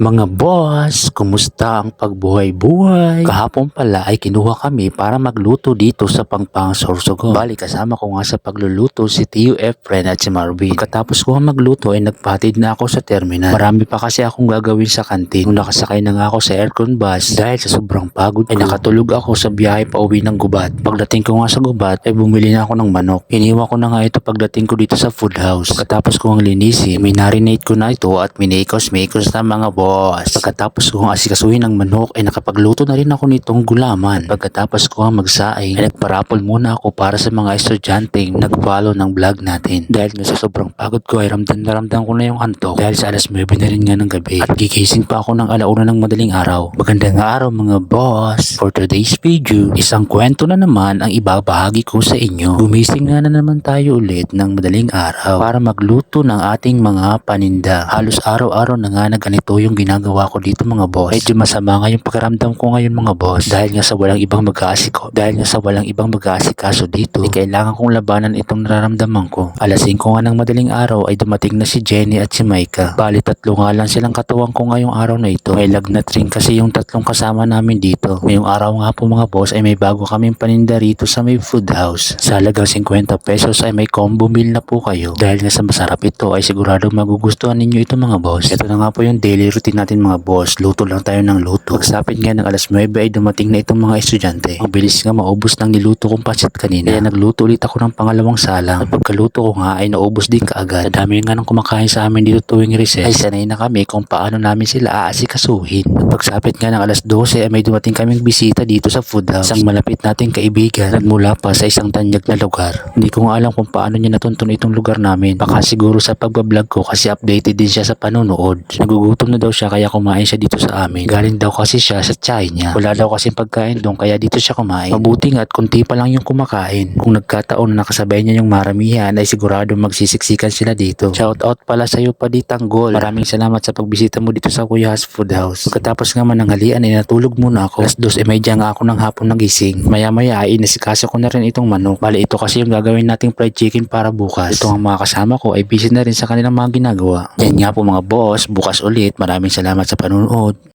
Mga boss, kumusta ang pagbuhay-buhay? Kahapon pala ay kinuha kami para magluto dito sa Pangpang Sorsogon. Bali kasama ko nga sa pagluluto si Tio Efren at si Marvin. Pagkatapos ko magluto ay nagpatid na ako sa terminal. Marami pa kasi akong gagawin sa kantin. Nung nakasakay na nga ako sa aircon bus dahil sa sobrang pagod ay nakatulog ako sa biyahe pa uwi ng gubat. Pagdating ko nga sa gubat ay bumili na ako ng manok. Iniwan ko na nga ito pagdating ko dito sa food house. Pagkatapos ko ang linisin, minarinate ko na ito at minikos-mikos na mga boss. Pagkatapos ko ang asikasuhin ng manok ay nakapagluto na rin ako nitong gulaman. Pagkatapos ko ang magsaing ay nagparapol muna ako para sa mga estudyanteng nag-follow ng vlog natin. Dahil nga sa sobrang pagod ko ay ramdam na ramdam ko na yung antok dahil sa alas 9 na rin nga ng gabi. At gigising pa ako ng alauna ng madaling araw. Magandang araw mga boss. For today's video, isang kwento na naman ang ibabahagi ko sa inyo. Gumising nga na naman tayo ulit ng madaling araw para magluto ng ating mga paninda. Halos araw-araw na nga na ganito yung ginagawa ko dito mga boss. Medyo masama nga yung pakiramdam ko ngayon mga boss dahil nga sa walang ibang mag-aasiko. Dahil nga sa walang ibang mag-aasikaso dito, ay kailangan kong labanan itong nararamdaman ko. Alas 5 nga ng madaling araw ay dumating na si Jenny at si Micah. Bali tatlo nga lang silang katuwang ko ngayong araw na ito. May lagnat rin kasi yung tatlong kasama namin dito. Ngayong araw nga po mga boss ay may bago kaming paninda rito sa may food house. Sa halagang 50 pesos ay may combo meal na po kayo. Dahil nga sa masarap ito ay sigurado magugustuhan ninyo ito mga boss. Ito na nga po yung daily routine natin mga boss. Luto lang tayo ng luto. Pagsapit nga ng alas 9 ay dumating na itong mga estudyante. Ang bilis nga maubos ng niluto kong pancit kanina. Kaya nagluto ulit ako ng pangalawang salang. At pagkaluto ko nga ay naubos din kaagad. Dami nga ng kumakain sa amin dito tuwing recess ay sanay na kami kung paano namin sila aasikasuhin. At pagsapit nga ng alas 12 ay may dumating kaming bisita dito sa food house. Isang malapit nating kaibigan nagmula pa sa isang tanyag na lugar. Hindi ko nga alam kung paano niya natuntun itong lugar namin. Baka siguro sa pagbablog ko kasi updated din siya sa panonood. Nagugutom na daw siya kaya kumain siya dito sa amin. Galing daw kasi siya sa niya. Wala daw kasi pagkain doon kaya dito siya kumain. Mabuti nga at kunti pa lang yung kumakain. Kung nagkataon na nakasabay niya yung maramihan ay sigurado magsisiksikan sila dito. Shout out pala sa iyo pa di Tanggol. Maraming salamat sa pagbisita mo dito sa Kuya Has Food House. Pagkatapos nga man ng halian ay natulog muna ako. Alas dos ay may nga ako ng hapon nagising. Maya maya ay inasikasa ko na rin itong manok. Bali ito kasi yung gagawin nating fried chicken para bukas. Ito ang mga kasama ko ay busy na rin sa kanilang mga ginagawa. Yan nga po mga boss, bukas ulit. Maraming salamat sa panonood.